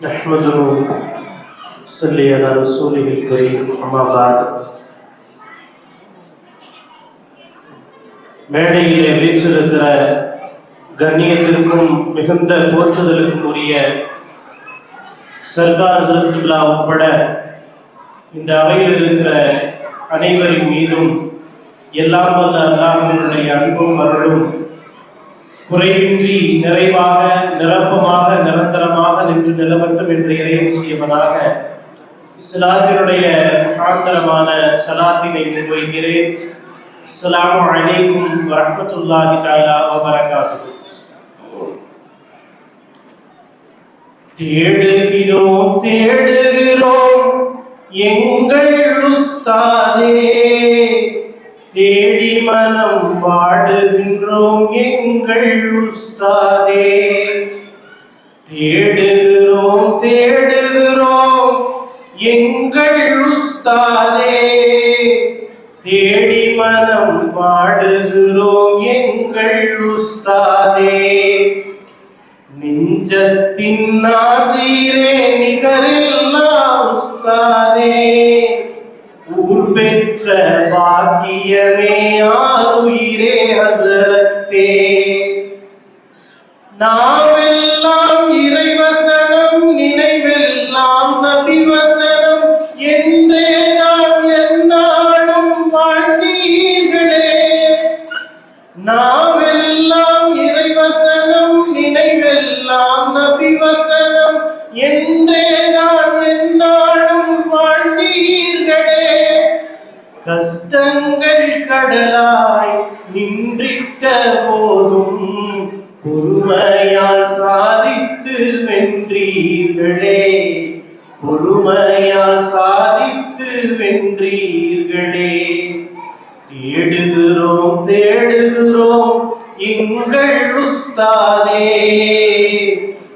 نحمده صلي على رسوله الكريم أما بعد மேடையிலே வீற்றிருக்கிற கண்ணியத்திற்கும் மிகுந்த போற்றுதலுக்கும் உரிய சர்க்கார் ஹசரத்துல்லா உட்பட இந்த அவையில் இருக்கிற அனைவரின் மீதும் எல்லாம் வல்ல அல்லாஹினுடைய அன்பும் அருளும் குறைவின்றி நிறைவாக நிரப்பமாக நிரந்தரமாக நின்று நிலவட்டும் என்று இறையன் செய்வதாக இஸ்லாத்தினுடைய முகாந்தரமான சலாத்தினை நிர்வகிக்கிறேன் அஸ்ஸலாமு அலைக்கும் வரமத்துல்லாஹி தஆலா வபரகாத்துஹு. தேடுகிறோம் தேடுகிறோம் எங்கள் உஸ்தாதே. தேடி மனம் வாடுகின்றோம் எங்கள் உஸ்தாதே. தேடுகிறோம் தேடுகிறோம் எங்கள் உஸ்தாதே. தேடி மனம் வாடுகிறோம் எங்கள் உஸ்தாதே. நெஞ்சத்தின் நாசீரே நிகரில்லா உஸ்தாதே. பெற்ற பாக்கியமே யார் உயிரே ஹசரத்தே. நான் கஷ்டங்கள் கடலாய் நின்றிட்ட போதும். பொறுமையால் சாதித்து வென்றீர்களே. பொறுமையால் சாதித்து வென்றீர்களே. தேடுகிறோம் தேடுகிறோம் எங்கள் உஸ்தாதே.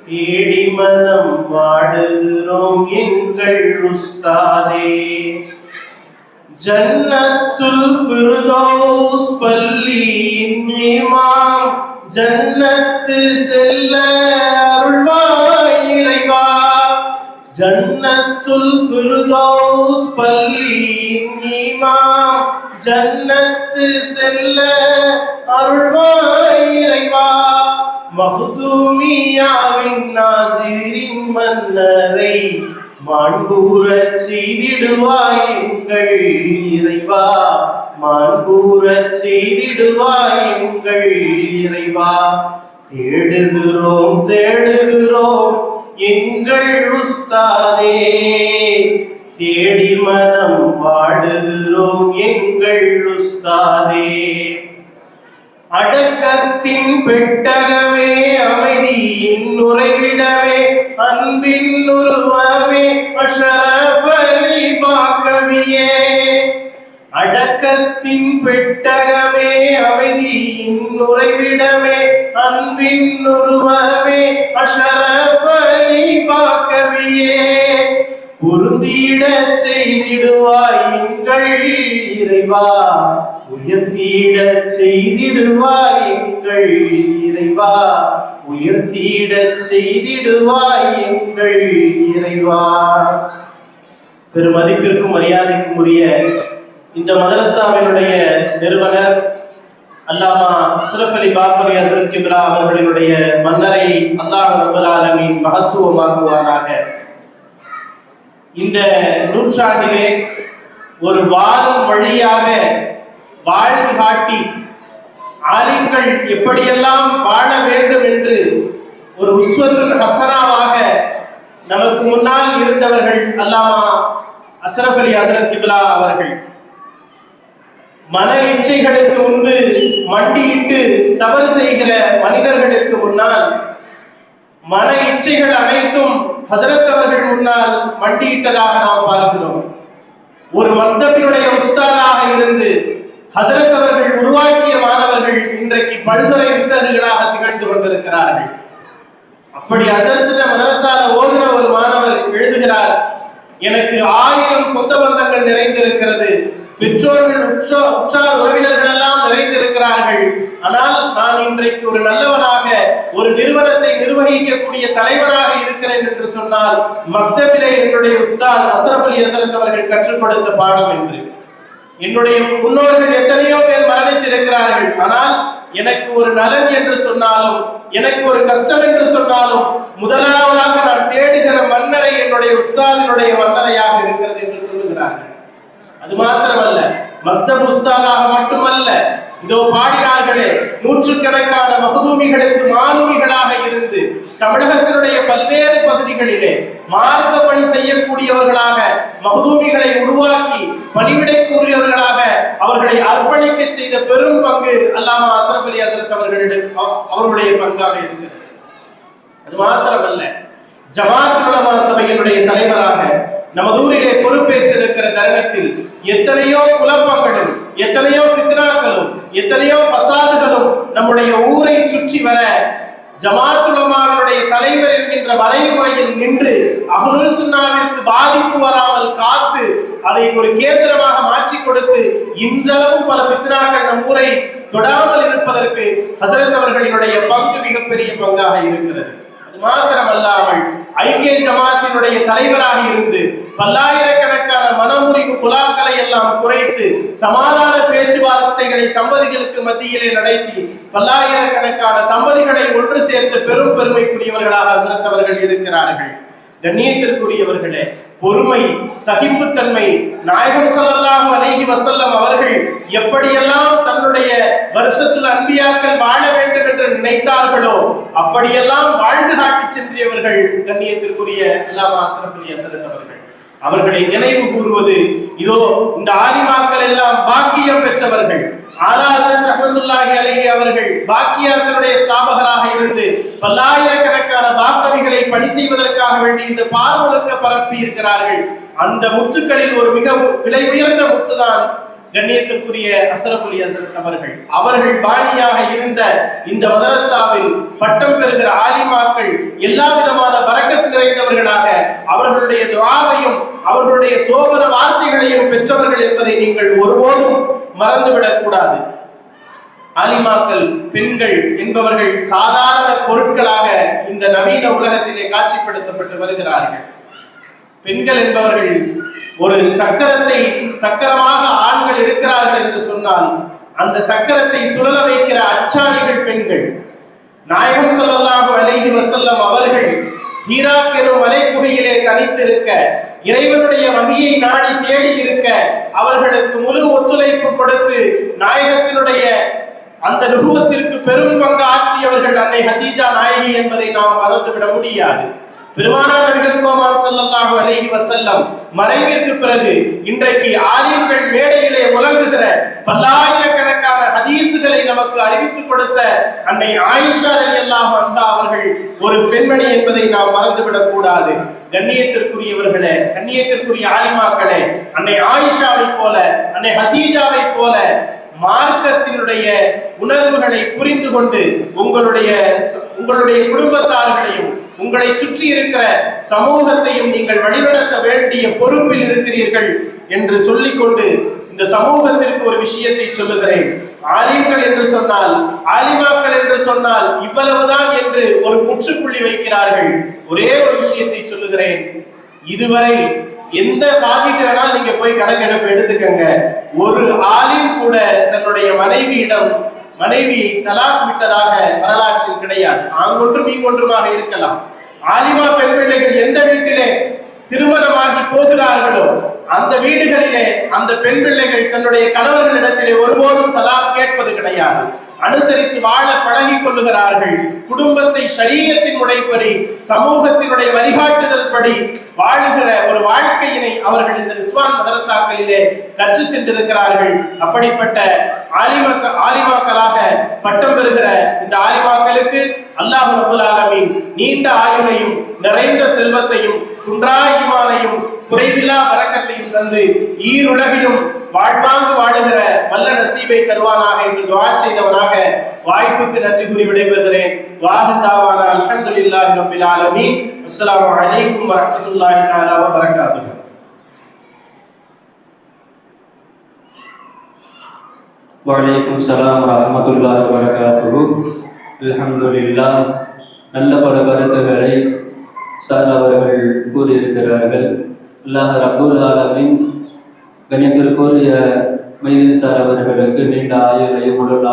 தேடி மனம் பாடுகிறோம் எங்கள் உஸ்தாதே. ஜன்னத்துல் ஃபிர்தௌஸ் பள்ளியின் இமாம். ஜன்னத்து செல்ல அருள்வாய் இறைவா. ஜன்னத்துல் ஃபிர்தௌஸ் பள்ளியின் இமாம். ஜன்னத்து செல்ல அருள்வாய் இறைவா. மஹ்தூமியாவின் நாஜிரின் மன்னரை மாண்பூரச் செய்திடுவாய் எங்கள் இறைவா. மாண்பூரச் செய்திடுவாய் எங்கள் இறைவா. தேடுகிறோம் தேடுகிறோம் எங்கள் உஸ்தாதே. தேடி மனம் வாடுகிறோம் எங்கள் உஸ்தாதே. அடக்கத்தின் பெட்டகமே அமைதியின் நுரைவிடமே. அன்பின் உருவமே அஷரபலி பாக்கவியே அடக்கத்தின் பெட்டகமே அமைதியின் உறைவிடமே அன்பின் உருவமே அஷரபலி பாக்கவியே பொருந்திட செய்திடுவாய் எங்கள் இறைவா. உயர்த்திட செய்திடுவாய் எங்கள் இறைவா. உயர்த்திட செய்திடுவாய் எங்கள் இறைவா. பெருமதிப்பிற்கும் மரியாதைக்கும் உரிய இந்த மதரசாவினுடைய நிறுவனர் அல்லாமா அஸ்ரஃப் அலி பாக்கவி அசரத் கிபிலா அவர்களினுடைய மன்னரை அல்லாஹ் ரபுல் ஆலமின் மகத்துவமாக்குவானாக. இந்த நூற்றாண்டிலே ஒரு வாரம் வழியாக வாழ்ந்து காட்டி ஆலிம்கள் எப்படியெல்லாம் வாழ வேண்டும் என்று ஒரு உஸ்வத்துல் ஹசனாவாக நமக்கு முன்னால் இருந்தவர்கள் அல்லாமா அஸ்ரஃப் அலி ஹசரத் கிப்லா அவர்கள் மன இச்சைகளுக்கு முன்பு மண்டியிட்டு தவறு செய்கிற மனிதர்களுக்கு முன்னால் மன இச்சைகள் அனைத்தும் ஹசரத் அவர்கள் முன்னால் மண்டியிட்டதாக நாம் பார்க்கிறோம். ஒரு மக்தபினுடைய உஸ்தாதாக இருந்து ஹசரத் அவர்கள் உருவாக்கிய மாணவர்கள் இன்றைக்கு பல்துறை வித்தகர்களாக திகழ்ந்து கொண்டிருக்கிறார்கள். அப்படி ஹசரத்திட்ட மதரசால ஓதுன ஒரு மாணவர் எழுதுகிறார் எனக்கு ஆயிரம் சொந்த பந்தங்கள் நிறைந்திருக்கிறது. பெற்றோர்கள் உற்ற உற்றார் உறவினர்கள் எல்லாம் நிறைந்திருக்கிறார்கள். ஆனால் நான் இன்றைக்கு ஒரு நல்லவனாக ஒரு நிறுவனத்தை நிர்வகிக்கக்கூடிய தலைவராக இருக்கிறேன் என்று சொன்னால் மக்தபிலே என்னுடைய உஸ்தாத் அசரப் அலி ஹசரத் அவர்கள் கற்றுக் கொடுத்த பாடம் என்று. என்னுடைய முன்னோர்கள் எத்தனையோ பேர் மரணித்திருக்கிறார்கள். ஆனால் எனக்கு ஒரு நலன் என்று சொன்னாலும் எனக்கு ஒரு கஷ்டம் என்று சொன்னாலும் முதலாவதாக நான் தேடுகிற மன்னரை என்னுடைய உஸ்தாதினுடைய மன்னரையாக இருக்கிறது என்று சொல்லுகிறார்கள். அது மாத்திரமல்ல மக்தப் உஸ்தாதாக மட்டுமல்ல இதோ பாடினார்களே நூற்றுக்கணக்கான மகதூமிகளுக்கு மாலுமிகளாக இருந்து தமிழகத்தினுடைய பல்வேறு பகுதிகளிலே மார்க்க பணி செய்யக்கூடியவர்களாக மகதூமிகளை உருவாக்கி பணிவிடைக்குரியவர்களாக அவர்களை அர்ப்பணிக்க செய்த பெரும் பங்கு அல்லாமா அசரப் அலி அசரத் அவர்களிடம் அவருடைய பங்காக இருக்கிறது. அது மாத்திரமல்ல ஜமாத் உலமா சபையினுடைய தலைவராக நமது ஊரிலே பொறுப்பேற்றிருக்கிற தருணத்தில் எத்தனையோ குழப்பங்களும் எத்தனையோ ஃபித்னாக்களும் எத்தனையோ பசாதுகளும் நம்முடைய ஊரை சுற்றி வர ஜமாத்துலமாவினுடைய தலைவர் என்கின்ற வரைமுறையில் நின்று அஹ்லுல் சுன்னாவிற்கு பாதிப்பு வராமல் காத்து அதை ஒரு கேந்திரமாக மாற்றி கொடுத்து இன்றளவும் பல ஃபித்னாக்கள் நம் ஊரை தொடாமல் இருப்பதற்கு ஹசரத் அவர்களினுடைய பங்கு மிகப்பெரிய பங்காக இருக்கிறது. மாத்திரமல்லாமல் ஐக்கிய ஜமாத்தினுடைய தலைவராக இருந்து பல்லாயிரக்கணக்கான மனமுறிவு குலாக்களை எல்லாம் குறைத்து சமாதான பேச்சுவார்த்தைகளை தம்பதிகளுக்கு மத்தியிலே நடத்தி பல்லாயிரக்கணக்கான தம்பதிகளை ஒன்று சேர்த்து பெரும் பெருமைக்குரியவர்களாக சிறந்தவர்கள் இருக்கிறார்கள். கண்ணியத்திற்குரியவர்களே பொறுமை சகிப்புத்தன்மை நாயகம் சொல்லலாம் அலைஹி வசல்லம் அவர்கள் எப்படியெல்லாம் தன்னுடைய வருஷத்தில் அன்பியாக்கள் வாழ வேண்டும் என்று நினைத்தார்களோ அப்படியெல்லாம் வாழ்ந்து காட்டி சென்றியவர்கள் கண்ணியத்திற்குரிய அல்லாமா அஸ்ரப் அலி அவர்கள். அவர்களை நினைவு கூறுவது இதோ இந்த ஆலிமாக்கள் எல்லாம் பாக்கியம் பெற்றவர்கள். ஆலா ஹஜரத் ரஹ்மத்துல்லாஹி அவர்கள் பாக்கியார்களுடைய ஸ்தாபகராக இருந்து பல்லாயிரக்கணக்கான வாக்கவிகளை பணி செய்வதற்காக வேண்டி இந்த பார்முழுக்க பரப்பி இருக்கிறார்கள் அந்த முத்துக்களில் ஒரு மிக விலை உயர்ந்த முத்துதான் கண்ணியத்திற்குரிய அசரப் அசரத் அவர்கள் அவர்கள் பாணியாக இருந்த இந்த மதரசாவில் பட்டம் பெறுகிற ஆலிமாக்கள் எல்லா விதமான பறக்கத்து நிறைந்தவர்களாக அவர்களுடைய துவாவையும் அவர்களுடைய சோபன வார்த்தைகளையும் பெற்றவர்கள் என்பதை நீங்கள் ஒருபோதும் மறந்துவிடக் கூடாது ஆலிமாக்கள் பெண்கள் என்பவர்கள் சாதாரண பொருட்களாக இந்த நவீன உலகத்திலே காட்சிப்படுத்தப்பட்டு வருகிறார்கள். பெண்கள் என்பவர்கள் ஒரு சக்கரத்தை சக்கரமாக ஆண்கள் இருக்கிறார்கள் அந்த சக்கரத்தை சுழல வைக்கிற அச்சாரிகள் பெண்கள். நாயகம் ஸல்லல்லாஹு அலைஹி வசல்லம் அவர்கள் ஹீரா பெரும் மலைக்குகையிலே தனித்திருக்க இறைவனுடைய வகையை நாடி தேடி இருக்க அவர்களுக்கு முழு ஒத்துழைப்பு கொடுத்து நாயகத்தினுடைய அந்த நுகுவத்திற்கு பெரும் பங்கு ஆற்றியவர்கள் அன்னை ஹதீஜா நாயகி என்பதை நாம் மறந்துவிட முடியாது. பெருமானார் நபிகள் கோமான் ஸல்லல்லாஹு அலைஹி மறைவிற்கு பிறகு இன்றைக்கு ஆரியங்கள் மேடையிலே முழங்குகிற பல்லாயிரக்கணக்கான ஹதீசுகளை நமக்கு அறிவித்துக் கொடுத்த அன்னை ஆயிஷா ரலியல்லாஹு வந்த அவர்கள் ஒரு பெண்மணி என்பதை நாம் மறந்துவிடக் கூடாது. கண்ணியத்திற்குரியவர்களே கண்ணியத்திற்குரிய ஆலிமாக்களே அன்னை ஆயிஷாவை போல அன்னை ஹதீஜாவை போல மார்க்கத்தினுடைய உணர்வுகளை புரிந்து கொண்டு உங்களுடைய உங்களுடைய குடும்பத்தார்களையும் உங்களை சுற்றி இருக்கிற சமூகத்தையும் நீங்கள் வழிநடத்த வேண்டிய பொறுப்பில் இருக்கிறீர்கள் என்று சொல்லிக்கொண்டு இந்த சமூகத்திற்கு ஒரு விஷயத்தை சொல்லுகிறேன். ஆலிம்கள் என்று சொன்னால் ஆலிமாக்கள் என்று சொன்னால் இவ்வளவுதான் என்று ஒரு முற்றுப்புள்ளி வைக்கிறார்கள். ஒரே ஒரு விஷயத்தை சொல்லுகிறேன். இதுவரை எந்த ப்ராஜெக்ட் வேணாலும் நீங்க போய் கணக்கெடுப்பு எடுத்துக்கங்க. ஒரு ஆலிம் கூட தன்னுடைய மனைவியிடம் மனைவி தலாக் விட்டதாக வரலாற்றில் கிடையாது. ஆங்கொன்றும் இங்கொன்றுமாக இருக்கலாம். ஆலிமா பெண் பிள்ளைகள் எந்த வீட்டிலே திருமணமாகி போகிறார்களோ அந்த வீடுகளிலே அந்த பெண் பிள்ளைகள் தன்னுடைய கணவர்களிடத்திலே ஒருபோதும் தலாக் கேட்பது கிடையாது. அனுசரித்து வாழ பழகிக் கொள்ளுகிறார்கள் குடும்பத்தை சரீரத்தின் முறைப்படி சமூகத்தினுடைய வழிகாட்டுதல் படி வாழுகிற ஒரு வாழ்க்கையினை அவர்கள் இந்த நிஸ்வான் மதரசாக்களிலே கற்று சென்றிருக்கிறார்கள். அப்படிப்பட்ட ஆலிமக்க ஆலிமாக்களாக பட்டம் பெறுகிற இந்த ஆலிமாக்களுக்கு அல்லாஹ் ரபுல் ஆலமின் நீண்ட ஆயுளையும் நிறைந்த செல்வத்தையும் குன்றா ஈமானையும் குறைவில்லா வரக்கத்தையும் தந்து ஈருலகிலும் வாழ்வாங்கு வாழுகிற வல்ல நசீபை தருவானாக என்று துவா செய்தவனாக வாய்ப்புக்கு நன்றி கூறி விடைபெறுகிறேன். வாஹில் தாவானா அல்ஹம்துலில்லாஹி ரப்பில் ஆலமீன். அஸ்ஸலாமு அலைக்கும் வரஹ்மத்துல்லாஹி தஆலா வ பரகாத்துஹு வலைக்கும் சலாம் வரமத்துல்லாஹி வரகாத்துஹு அல்ஹம்துலில்லா நல்ல பல கருத்துக்களை சார் அவர்கள் கூறியிருக்கிறார்கள். அல்லாஹ் ரபுல் ஆலமின் கண்ணியத்திற்குரிய மைதீன் சார் அவர்களுக்கு நீண்ட ஆயுளையும் உடல்